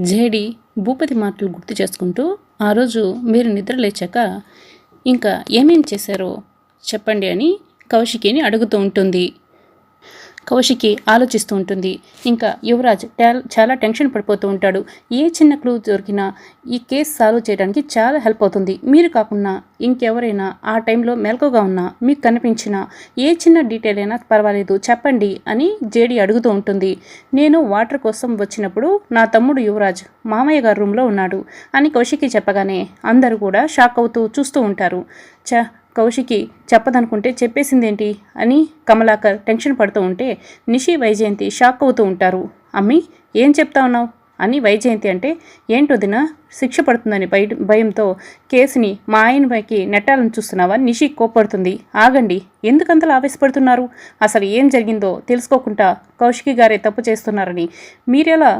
JD Bhupathi మాటలు గుర్తు చేసుకుంటూ ఆ రోజు మీరు నిద్ర లేచాక ఇంకా ఏమేం చేశారో చెప్పండి అని కౌశికిని అడుగుతూ ఉంటుంది. కౌశికి ఆలోచిస్తూ ఉంటుంది. ఇంకా యువరాజ్ చాలా టెన్షన్ పడిపోతూ ఉంటాడు. ఏ చిన్న క్లూ దొరికినా ఈ కేసు సాల్వ్ చేయడానికి చాలా హెల్ప్ అవుతుంది. మీరు కాకుండా ఇంకెవరైనా ఆ టైంలో మెలకుగా ఉన్నా మీకు కనిపించిన ఏ చిన్న డీటెయిల్ అయినా పర్వాలేదు చెప్పండి అని జేడి అడుగుతూ ఉంటుంది. నేను వాటర్ కోసం వచ్చినప్పుడు నా తమ్ముడు యువరాజ్ మామయ్య గారి రూమ్లో ఉన్నాడు అని కౌశికి చెప్పగానే అందరూ కూడా షాక్ అవుతూ చూస్తూ ఉంటారు. చ కౌశికి చెప్పదనుకుంటే చెప్పేసిందేంటి అని కమలాకర్ టెన్షన్ పడుతూ ఉంటే నిషి వైజయంతి షాక్ అవుతూ ఉంటారు. అమ్మి ఏం చెప్తా ఉన్నావు? అని వైజయంతి అంటే ఏంటొదిన శిక్ష పడుతుందని బయ భయంతో కేసుని మా ఆయనపైకి నెట్టాలని చూస్తున్నావా? నిషి కోప్పడుతుంది. ఆగండి ఎందుకంతలా ఆవేశపడుతున్నారు? అసలు ఏం జరిగిందో తెలుసుకోకుండా కౌశికి గారే తప్పు చేస్తున్నారని మీరెలా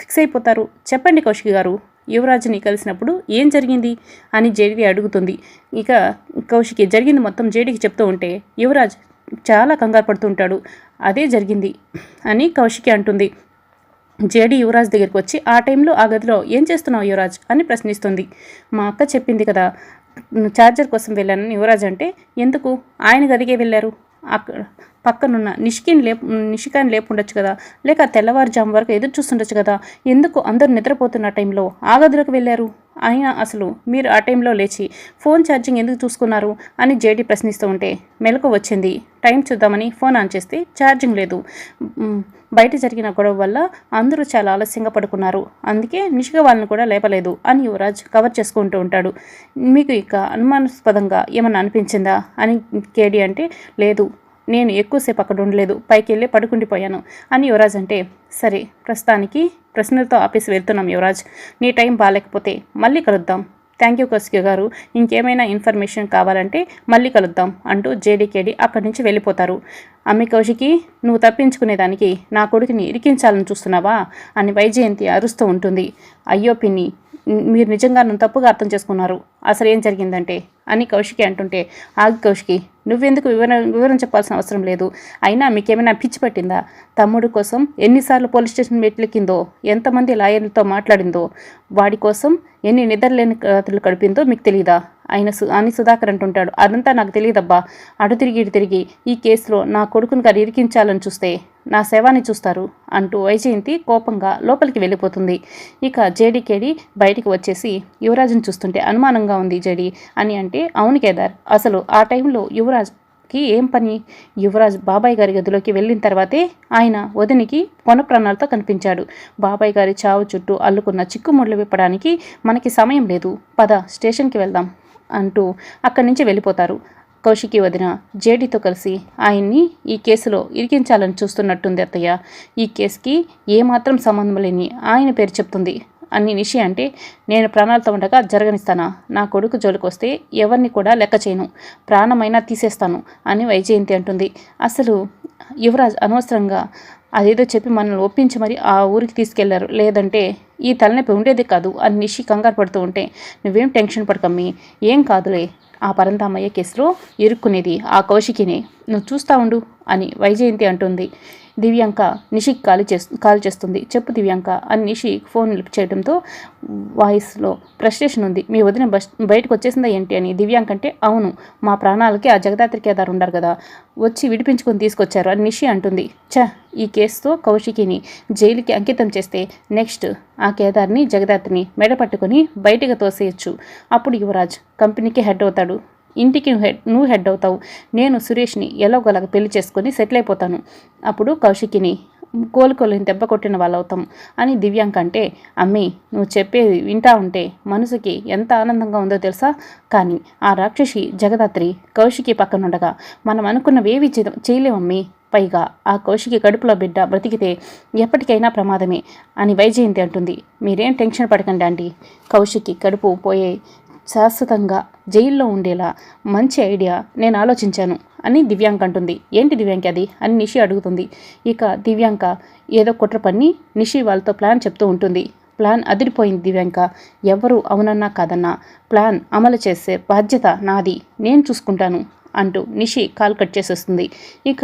ఫిక్స్ అయిపోతారు? చెప్పండి కౌశికి గారు. యువరాజుని కలిసినప్పుడు ఏం జరిగింది అని జేడి అడుగుతుంది. ఇక కౌశికి జరిగింది మొత్తం జేడికి చెప్తూ ఉంటే యువరాజ్ చాలా కంగారు పడుతుంటాడు అదే జరిగింది అని కౌశికి అంటుంది. జేడి యువరాజ్ దగ్గరికి వచ్చి ఆ టైంలో ఆ గదిలో ఏం చేస్తున్నావు యువరాజ్ అని ప్రశ్నిస్తుంది. మా అక్క చెప్పింది కదా ఛార్జర్ కోసం వెళ్ళానని యువరాజ్ అంటే ఎందుకు? ఆయన గదికే వెళ్ళారు. అక్కడ పక్కనున్న నిష్కిని లేపు నిషికాని లేపుండొచ్చు కదా? లేక తెల్లవారుజాము వరకు ఎదురు చూస్తుండొచ్చు కదా? ఎందుకు అందరూ నిద్రపోతున్న టైంలో ఆ గదిలోకి వెళ్ళారు? అయినా అసలు మీరు ఆ టైంలో లేచి ఫోన్ ఛార్జింగ్ ఎందుకు చూసుకున్నారు? అని జేడి ప్రశ్నిస్తూ ఉంటే మెలకు వచ్చింది. టైం చూద్దామని ఫోన్ ఆన్ చేస్తే ఛార్జింగ్ లేదు. బయట జరిగిన గొడవ వల్ల అందరూ చాలా ఆలస్యంగా పడుకున్నారు. అందుకే నిషిక వాళ్ళని కూడా లేపలేదు అని యువరాజ్ కవర్ చేసుకుంటూ ఉంటాడు. మీకు ఇక అనుమానాస్పదంగా ఏమన్నా అనిపించిందా? అని కేడి అంటే లేదు. నేను ఎక్కువసేపు అక్కడ ఉండలేదు పైకి వెళ్ళి పడుకుండిపోయాను. అని యువరాజ్ అంటే సరే ప్రస్తుతానికి ప్రశ్నలతో ఆఫీస్ వెళ్తున్నాం యువరాజ్. నీ టైం బాగాలేకపోతే మళ్ళీ కలుద్దాం. థ్యాంక్ యూ కౌశిక గారు. ఇంకేమైనా ఇన్ఫర్మేషన్ కావాలంటే మళ్ళీ కలుద్దాం అంటూ జేడీకేడి అక్కడి నుంచి వెళ్ళిపోతారు. అమ్మి కౌశికి నువ్వు తప్పించుకునేదానికి నా కొడుకుని ఇరికించాలని చూస్తున్నావా? అని వైజయంతి అరుస్తూ ఉంటుంది. అయ్యో పిన్ని మీరు నిజంగా నన్ను తప్పుగా అర్థం చేసుకున్నారు. అసలు ఏం జరిగిందంటే అని కౌశికి అంటుంటే ఆగి కౌశికి నువ్వెందుకు వివర వివరం చెప్పాల్సిన అవసరం లేదు. అయినా మీకేమైనా పిచ్చి పట్టిందా? తమ్ముడు కోసం ఎన్నిసార్లు పోలీస్ స్టేషన్ మెట్లెక్కిందో ఎంతమంది లాయర్లతో మాట్లాడిందో వాడి కోసం ఎన్ని నిద్రలేని రాత్రులు గడిపిందో మీకు తెలియదా ఆయన సు అని సుధాకర్ అంటుంటాడు. అదంతా నాకు తెలియదబ్బా అటు తిరిగి ఇటు తిరిగి ఈ కేసులో నా కొడుకుని గారు ఇరికించాలని చూస్తే నా శవాన్ని చూస్తారు అంటూ వైజయంతి కోపంగా లోపలికి వెళ్ళిపోతుంది. ఇక జేడీకేడి బయటికి వచ్చేసి యువరాజుని చూస్తుంటే అనుమానంగా ఉంది జేడీ అని అంటే అవును కేదార్ అసలు ఆ టైంలో యువరాజ్కి ఏం పని? యువరాజ్ బాబాయ్ గారి గదిలోకి వెళ్ళిన తర్వాతే ఆయన వదినికి కొన ప్రాణాలతో కనిపించాడు. బాబాయ్ గారి చావు చుట్టూ అల్లుకున్న చిక్కుముళ్ళు విప్పడానికి మనకి సమయం లేదు. పద స్టేషన్కి వెళ్దాం అంటూ అక్కడి నుంచి వెళ్ళిపోతారు. కౌశికి వదిన జేడీతో కలిసి ఆయన్ని ఈ కేసులో ఇరికించాలని చూస్తున్నట్టుంది అత్తయ్య. ఈ కేసుకి ఏమాత్రం సంబంధం లేని ఆయన పేరు చెప్తుంది. అని నిషి అంటే నేను ప్రాణాలతో ఉండగా జరగనిస్తానా? నా కొడుకు జోలికి వస్తే ఎవరిని కూడా లెక్క చేయను. ప్రాణమైనా తీసేస్తాను అని వైజయంతి అంటుంది. అసలు యువరాజ్ అనవసరంగా అదేదో చెప్పి మనల్ని ఒప్పించి మరి ఆ ఊరికి తీసుకెళ్ళారు. లేదంటే ఈ తలనొప్పి ఉండేది కాదు అని నిషి కంగారు పడుతూ ఉంటే నువ్వేం టెన్షన్ పడకమ్మి ఏం కాదులే. ఆ పరంతామయ్య కేసులో ఇరుక్కునేది ఆ కౌశికిని. నువ్వు చూస్తా ఉండు అని వైజయంతి అంటుంది. దివ్యాంక నిషికి కాల్ చేస్తు కాల్ చేస్తుంది. చెప్పు దివ్యాంక అని నిషి ఫోన్ లిఫ్ట్ చేయడంతో వాయిస్లో ఫ్రస్ట్రేషన్ ఉంది. మీ వదిన బస్ బయటకు వచ్చేసిందా ఏంటి అని దివ్యాంక అంటే అవును మా ప్రాణాలకి ఆ జగదాత్రి కేదార్ ఉండారు కదా. వచ్చి విడిపించుకొని తీసుకొచ్చారు అని నిషి అంటుంది. ఛ ఈ కేసుతో కౌశికిని జైలుకి అంకితం చేస్తే నెక్స్ట్ ఆ కేదార్ని జగదాత్రిని మెడ పట్టుకొని బయటకు తోసేయచ్చు. అప్పుడు యువరాజ్ కంపెనీకి హెడ్ అవుతాడు. ఇంటికి హెడ్ నువ్వు హెడ్ అవుతావు. నేను సురేష్ని ఎలాగోలాగా పెళ్ళి చేసుకొని సెటిల్ అయిపోతాను. అప్పుడు కౌశికిని కోలుకోలేని దెబ్బ కొట్టిన వాళ్ళు అవుతాం అని దివ్యాంక అంటే అమ్మి నువ్వు చెప్పేది వింటా ఉంటే మనసుకి ఎంత ఆనందంగా ఉందో తెలుసా? కానీ ఆ రాక్షసి జగదాత్రి కౌశికి పక్కనుండగా మనం అనుకున్నవేవి చేయలేమమ్మీ పైగా ఆ కౌశికి కడుపులో బిడ్డ బ్రతికితే ఎప్పటికైనా ప్రమాదమే అని వైజయంతి అంటుంది. మీరేం టెన్షన్ పడకండి ఆంటీ. కౌశికి కడుపు పోయే శాశ్వతంగా జైల్లో ఉండేలా మంచి ఐడియా నేను ఆలోచించాను అని దివ్యాంక అంటుంది. ఏంటి దివ్యాంక అది? అని నిషి అడుగుతుంది. ఇక దివ్యాంక ఏదో కుట్ర పన్ని నిషి వాళ్ళతో ప్లాన్ చెప్తూ ఉంటుంది. ప్లాన్ అదిరిపోయింది దివ్యాంక. ఎవరు అవునన్నా కాదన్నా ప్లాన్ అమలు చేసే బాధ్యత నాది. నేను చూసుకుంటాను అంటూ నిషి కాల్ కట్ చేసేస్తుంది. ఇక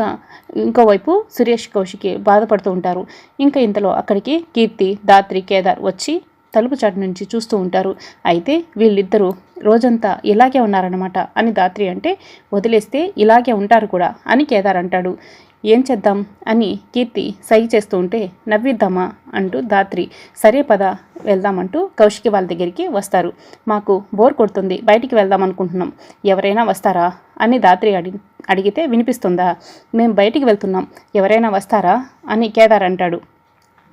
ఇంకోవైపు సురేష్ కౌశికి బాధపడుతూ ఉంటారు. ఇంకా ఇంతలో అక్కడికి కీర్తి దాత్రి కేదార్ వచ్చి తలుపు చాటు నుంచి చూస్తూ ఉంటారు. అయితే వీళ్ళిద్దరూ రోజంతా ఇలాగే ఉన్నారన్నమాట. అని దాత్రి అంటే వదిలేస్తే ఇలాగే ఉంటారు కూడా అని కేదార్ అంటాడు. ఏం చేద్దాం? అని కీర్తి సై చేస్తూ ఉంటే నవ్విద్దామా? అంటూ దాత్రి సరే పద వెళ్దామంటూ కౌశికి వాళ్ళ దగ్గరికి వస్తారు. మాకు బోర్ కొడుతుంది బయటికి వెళ్దాం అనుకుంటున్నాం. ఎవరైనా వస్తారా? అని దాత్రి అడి అడిగితే వినిపిస్తుందా? మేము బయటికి వెళ్తున్నాం. ఎవరైనా వస్తారా? అని కేదార్ అంటాడు.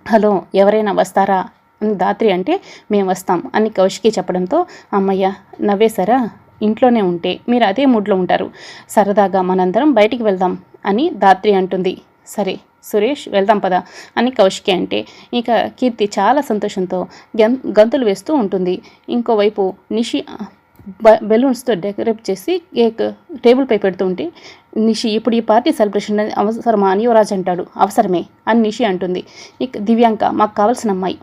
హలో ఎవరైనా వస్తారా? దాత్రి అంటే మేము వస్తాం అని కౌశికి చెప్పడంతో అమ్మయ్య నవ్వేశారా? ఇంట్లోనే ఉంటే మీరు అదే మూడ్లో ఉంటారు. సరదాగా మనందరం బయటికి వెళ్దాం అని దాత్రి అంటుంది. సరే సురేష్ వెళ్దాం పదా అని కౌశికి అంటే ఇక కీర్తి చాలా సంతోషంతో గం గంతులు వేస్తూ ఉంటుంది. ఇంకోవైపు నిషి బ- బెలూన్స్తో డెకరేట్ చేసి కేక్ టేబుల్పై పెడుతూ ఉంటే నిషి ఇప్పుడు ఈ పార్టీ సెలబ్రేషన్ అవసరమా? అని యువరాజ్ అంటాడు. అవసరమే అని నిషి అంటుంది. ఇక దివ్యాంక మాకు కావాల్సిన అమ్మాయి.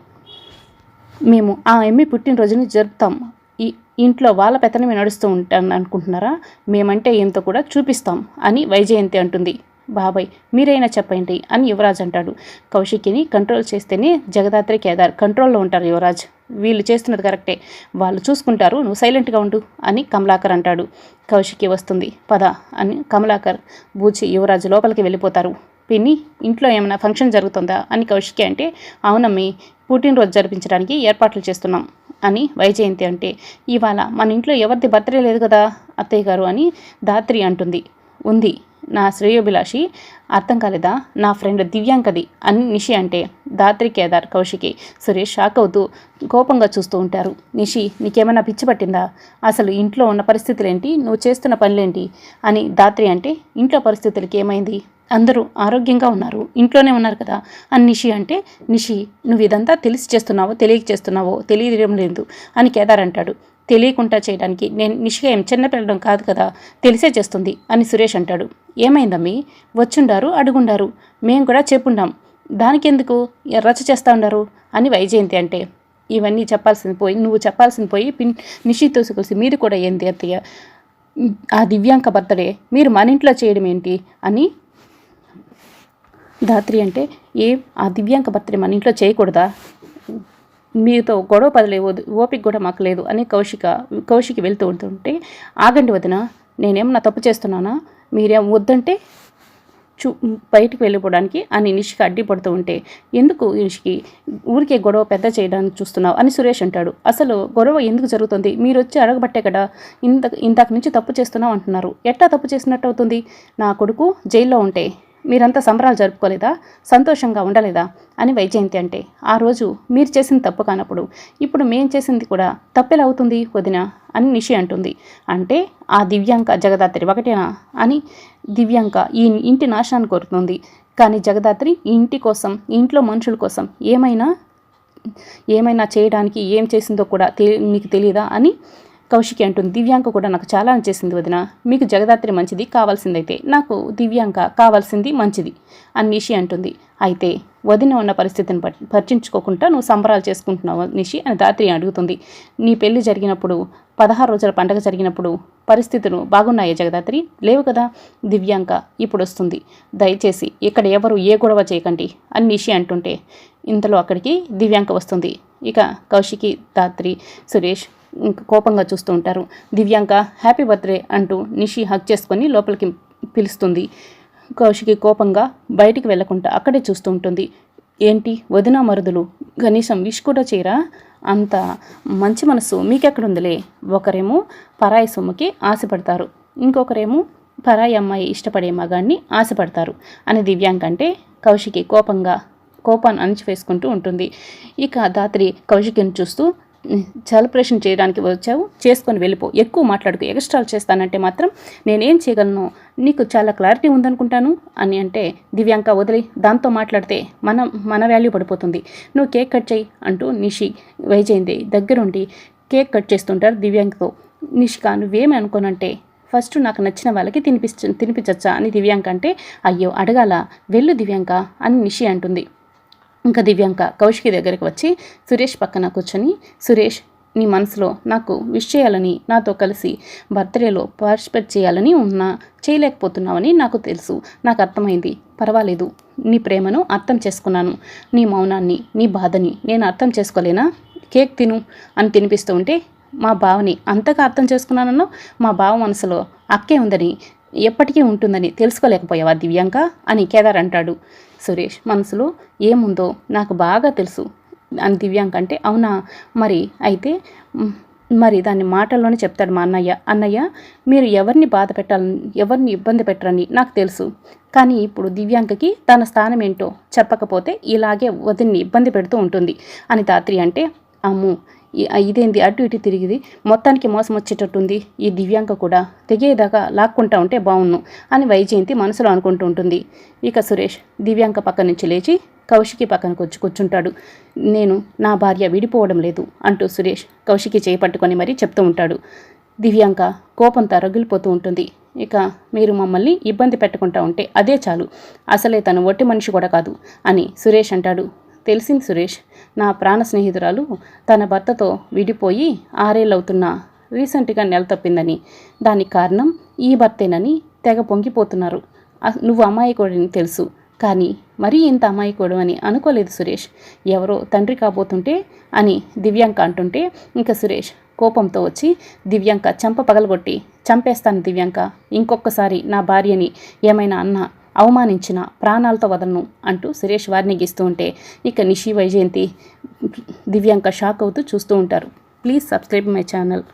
మేము ఆ ఎమ్మి పుట్టినరోజుని జరుపుతాం. ఈ ఇంట్లో వాళ్ళ పెత్తనమే నడుస్తూ ఉంటాను అనుకుంటున్నారా? మేమంటే ఏంతో కూడా చూపిస్తాం అని వైజయంతి అంటుంది. బాబాయ్ మీరైనా చెప్పండి అని యువరాజ్ అంటాడు. కౌశికిని కంట్రోల్ చేస్తేనే జగదాత్రి కేదార్ కంట్రోల్లో ఉంటారు యువరాజ్. వీళ్ళు చేస్తున్నది కరెక్టే. వాళ్ళు చూసుకుంటారు నువ్వు సైలెంట్గా ఉండు అని కమలాకర్ అంటాడు. కౌశికి వస్తుంది. పద అని కమలాకర్ బూచి యువరాజు లోపలికి వెళ్ళిపోతారు. పిన్ని ఇంట్లో ఏమైనా ఫంక్షన్ జరుగుతుందా అని కౌశికి అంటే అవునమ్మి పుట్టినరోజు జరిపించడానికి ఏర్పాట్లు చేస్తున్నాం అని వైజయంతి అంటే ఇవాళ మన ఇంట్లో ఎవరిది బర్త్డే లేదు కదా అత్తయ్య గారు అని దాత్రి అంటుంది. ఉంది నా శ్రేయోభిలాషి అర్థం కాలేదా? నా ఫ్రెండ్ దివ్యాంకది అని నిషి అంటే దాత్రి కేదార్ కౌశికి సురేష్ షాక్ అవుతూ కోపంగా చూస్తూ ఉంటారు. నిషి నీకేమైనా పిచ్చి పట్టిందా? అసలు ఇంట్లో ఉన్న పరిస్థితులేంటి? నువ్వు చేస్తున్న పనులేంటి? అని దాత్రి అంటే ఇంట్లో పరిస్థితులకి ఏమైంది? అందరూ ఆరోగ్యంగా ఉన్నారు. ఇంట్లోనే ఉన్నారు కదా? అని నిషి అంటే నిషి నువ్వు ఇదంతా తెలిసి చేస్తున్నావో తెలియక చేస్తున్నావో తెలియడం లేదు అని కేదార్ అంటాడు. తెలియకుండా చేయడానికి నేను నిషిగా ఏం చిన్నపిల్లడం కాదు కదా తెలిసే చేస్తుంది అని సురేష్ అంటాడు. ఏమైందమ్మి? వచ్చుండారు అడుగుండారు. మేము కూడా చెప్పుండాం. దానికి ఎందుకు రచ్చ చేస్తా ఉండారు అని వైజయంతి అంటే. ఇవన్నీ చెప్పాల్సింది పోయి నువ్వు చెప్పాల్సింది పోయి పిన్ నిషితో కలిసి మీరు కూడా ఏంది అత్తయ్య? ఆ దివ్యాంక బర్త్డే మీరు మన ఇంట్లో చేయడం ఏంటి అని ధాత్రి అంటే ఏ ఆ దివ్యాంక బర్త్డే మన ఇంట్లో చేయకూడదా? మీతో గొడవ పదలే ఓపిక కూడా మాకు లేదు అని కౌశిక కౌశికి వెళ్తూ ఉంటుంటే ఆగండి వదిన నేనేమన్నా తప్పు చేస్తున్నానా? మీరేం వద్దంటే చూ బయటికి వెళ్ళిపోవడానికి అని నిషికి అడ్డిపడుతూ ఉంటే ఎందుకు నిషికి ఊరికే గొడవ పెద్ద చేయడానికి చూస్తున్నావు అని సురేష్ అంటాడు. అసలు గొడవ ఎందుకు జరుగుతుంది? మీరు వచ్చి అడగబట్టే కదా ఇంత ఇంతకు నుంచి తప్పు చేస్తున్నావు అంటున్నారు. ఎట్టా తప్పు చేసినట్టు అవుతుంది? నా కొడుకు జైల్లో ఉంటే. మీరంతా సంబరాలు జరుపుకోలేదా? సంతోషంగా ఉండలేదా? అని వైజయంతి అంటే ఆ రోజు మీరు చేసింది తప్పు కానప్పుడు ఇప్పుడు మేం చేసింది కూడా తప్పెలా అవుతుంది వదిన? అని నిషి అంటుంది. అంటే ఆ దివ్యాంక జగదాత్రి ఒకటేనా? అని దివ్యాంక ఈ ఇంటి నాశనాన్ని కోరుతుంది. కానీ జగదాత్రి ఇంటి కోసం ఇంట్లో మనుషుల కోసం ఏమైనా ఏమైనా చేయడానికి ఏం చేసిందో కూడా తె మీకు తెలియదా అని కౌశికి అంటుంది దివ్యాంక కూడా నాకు చాలా అనిచేసింది వదిన. మీకు జగదాత్రి మంచిది కావాల్సిందైతే నాకు దివ్యాంక కావాల్సింది మంచిది అని నిషి అంటుంది. అయితే వదిన ఉన్న పరిస్థితిని పరిచించుకోకుండా నువ్వు సంబరాలు చేసుకుంటున్నావు నిషి అని దాత్రి అడుగుతుంది. నీ పెళ్ళి జరిగినప్పుడు పదహారు రోజుల పండగ జరిగినప్పుడు పరిస్థితులు బాగున్నాయే జగదాత్రి? లేవు కదా. దివ్యాంక ఇప్పుడు వస్తుంది. దయచేసి ఇక్కడ ఎవరు ఏ గొడవ చేయకండి అని నిషి అంటుంటే ఇంతలో అక్కడికి దివ్యాంక వస్తుంది. ఇక కౌశికి దాత్రి సురేష్ కోపంగా చూస్తూ ఉంటారు. దివ్యాంక హ్యాపీ బర్త్డే అంటూ నిషి హక్ చేసుకొని లోపలికి పిలుస్తుంది. కౌశికి కోపంగా బయటికి వెళ్ళకుండా అక్కడే చూస్తూ ఉంటుంది. ఏంటి? వదిన మరుదులు? కనీసం విష్ కూడా చేయరా? అంత మంచి మనసు మీకెక్కడుందిలే. ఒకరేమో పరాయి సొమ్ముకి ఆశపడతారు. ఇంకొకరేమో పరాయి అమ్మాయి ఇష్టపడే మగాన్ని ఆశపడతారు అని దివ్యాంక అంటే కౌశికి కోపంగా కోపాన్ని అణిచివేసుకుంటూ ఉంటుంది. ఇక దాత్రి కౌశికిని చూస్తూ సెలబ్రేషన్ చేయడానికి వచ్చావు చేసుకొని వెళ్ళిపో. ఎక్కువ మాట్లాడుకు ఎక్స్ట్రాలు చేస్తానంటే మాత్రం నేనేం చేయగలను? నీకు చాలా క్లారిటీ ఉందనుకుంటాను? అని అంటే దివ్యాంక వదిలి దాంతో మాట్లాడితే మన మన వాల్యూ పడిపోతుంది. నువ్వు కేక్ కట్ చేయి అంటూ నిషి వైజయంతి దగ్గరుండి కేక్ కట్ చేస్తుంటారు దివ్యాంకతో. నిషిక నువ్వేమి అనుకోనంటే ఫస్ట్ నాకు నచ్చిన వాళ్ళకి తినిపించ తినిపించచ్చా? అని దివ్యాంక అంటే అయ్యో అడగాల. వెళ్ళు దివ్యాంక అని నిషి అంటుంది. ఇంకా దివ్యాంక కౌశికి దగ్గరికి వచ్చి సురేష్ పక్కన కూర్చొని సురేష్ నీ మనసులో నాకు విష్ చేయాలని నాతో కలిసి బర్త్డేలో పార్టిసిపేట్ చేయాలని ఉన్నా చేయలేకపోతున్నావని నాకు తెలుసు. నాకు అర్థమైంది. పర్వాలేదు. నీ ప్రేమను అర్థం చేసుకున్నాను. నీ మౌనాన్ని నీ బాధని నేను అర్థం చేసుకోలేనా? కేక్ తిను అని తినిపిస్తూ ఉంటే మా బావని అంతగా అర్థం చేసుకున్నానన్నా మా బావ మనసులో అక్కే ఉందని ఎప్పటికీ ఉంటుందని తెలుసుకోలేకపోయావా దివ్యాంక అని కేదార్ అంటాడు. సురేష్ మనసులో ఏముందో నాకు బాగా తెలుసు. అని దివ్యాంక అంటే అవునా? మరి అయితే మరి దాన్ని మాటల్లోనే చెప్తాడు మా అన్నయ్య. అన్నయ్య మీరు ఎవరిని బాధ పెట్టాలని ఎవరిని ఇబ్బంది పెట్టరని నాకు తెలుసు. కానీ ఇప్పుడు దివ్యాంకకి తన స్థానం ఏంటో చెప్పకపోతే ఇలాగే వదిన్ని ఇబ్బంది పెడుతూ ఉంటుంది. అని ధాత్రి అంటే అమ్ము ఇదేంది? అటు ఇటు తిరిగిది. మొత్తానికి మోసం వచ్చేటట్టుంది. ఈ దివ్యాంక కూడా తెగేదాకా లాక్కుంటా ఉంటే బాగుండు అని వైజయంతి మనసులో అనుకుంటూ ఉంటుంది. ఇక సురేష్ దివ్యాంక పక్క నుంచి లేచి కౌశికి పక్కనకు వచ్చి కూర్చుంటాడు. నేను నా భార్య విడిపోవడం లేదు అంటూ సురేష్ కౌశికి చేపట్టుకొని మరీ చెప్తూ ఉంటాడు. దివ్యాంక కోపంతో రగిలిపోతూ ఉంటుంది. ఇక మీరు మమ్మల్ని ఇబ్బంది పెట్టకుండా ఉంటే అదే చాలు. అసలే తను ఒట్టి మనిషి కూడా కాదు అని సురేష్ అంటాడు. తెలిసింది సురేష్. నా ప్రాణ స్నేహితురాలు తన భర్తతో విడిపోయి ఆరేళ్ళవుతున్నా రీసెంట్గా నెల తప్పిందని. దానికి కారణం ఈ భర్తేనని తెగ పొంగిపోతున్నారు. నువ్వు అమాయకుడని తెలుసు. కానీ మరీ ఇంత అమాయకుడు అని అనుకోలేదు సురేష్. ఎవరో తండ్రి కాబోతుంటే అని దివ్యాంక అంటుంటే ఇంకా సురేష్ కోపంతో వచ్చి దివ్యాంక చంప పగలగొట్టి చంపేస్తాను దివ్యాంక ఇంకొకసారి నా భార్యని ఏమైనా అన్నా అవమానించిన ప్రాణాలతో వదలను అంటూ సురేష్ వారిని గీస్తూ ఉంటే ఇక నిషి వైజయంతి దివ్యాంక షాక్ అవుతూ చూస్తూ ఉంటారు. Please subscribe my channel.